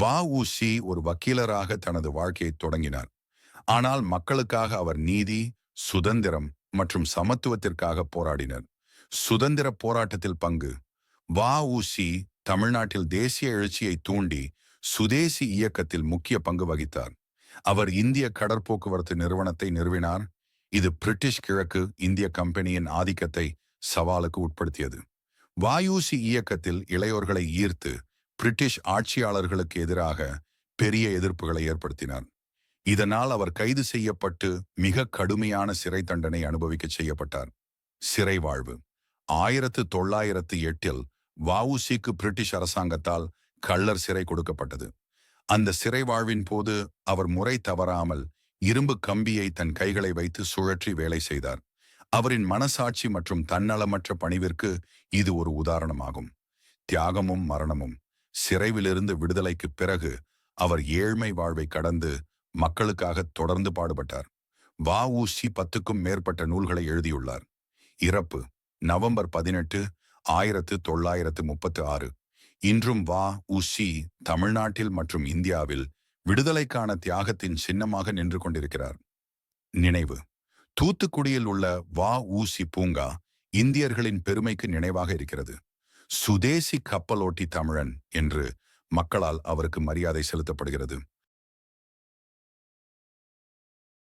வா சி ஒரு வக்கீலராக தனது வாழ்க்கையை தொடங்கினார். ஆனால் மக்களுக்காக அவர் நீதி சுதந்திரம் மற்றும் சமத்துவத்திற்காக போராடினர். சுதந்திர போராட்டத்தில் பங்கு. வா சி தமிழ்நாட்டில் தேசிய எழுச்சியை தூண்டி சுதேசி இயக்கத்தில் முக்கிய பங்கு வகித்தார். அவர் இந்திய கடற்போக்குவரத்து நிறுவனத்தை நிறுவினார். இது பிரிட்டிஷ் கிழக்கு இந்திய கம்பெனியின் ஆதிக்கத்தை சவாலுக்கு உட்படுத்தியது. வாயூசி இயக்கத்தில் இளையோர்களை ஈர்த்து பிரிட்டிஷ் ஆட்சியாளர்களுக்கு எதிராக பெரிய எதிர்ப்புகளை ஏற்படுத்தினார். இதனால் அவர் கைது செய்யப்பட்டு மிக கடுமையான சிறை தண்டனை அனுபவிக்க செய்யப்பட்டார். சிறை வாழ்வு. ஆயிரத்து தொள்ளாயிரத்து எட்டில் வவுசிக்கு பிரிட்டிஷ் அரசாங்கத்தால் கள்ளர் சிறை கொடுக்கப்பட்டது. அந்த சிறை வாழ்வின் போது அவர் முறை தவறாமல் இரும்பு கம்பியை தன் கைகளை வைத்து சுழற்றி வேலை செய்தார். அவரின் மனசாட்சி மற்றும் தன்னலமற்ற பணிவிற்கு இது ஒரு உதாரணமாகும். தியாகமும் மரணமும். சிறைவிலிருந்து விடுதலைக்கு பிறகு அவர் ஏழ்மை வாழ்வை கடந்து மக்களுக்காக தொடர்ந்து பாடுபட்டார். வா ஊசி பத்துக்கும் மேற்பட்ட நூல்களை எழுதியுள்ளார். இறப்பு நவம்பர் பதினெட்டு ஆயிரத்து தொள்ளாயிரத்து முப்பத்து ஆறு இன்றும் வா உசி தமிழ்நாட்டில் மற்றும் இந்தியாவில் விடுதலைக்கான தியாகத்தின் சின்னமாக நின்று கொண்டிருக்கிறார். நினைவு தூத்துக்குடியில் உள்ள வா ஊசி பூங்கா இந்தியர்களின் பெருமைக்கு நினைவாக இருக்கிறது. சுதேசி கப்பலோட்டி தமிழன் என்று மக்களால் அவருக்கு மரியாதை செலுத்தப்படுகிறது.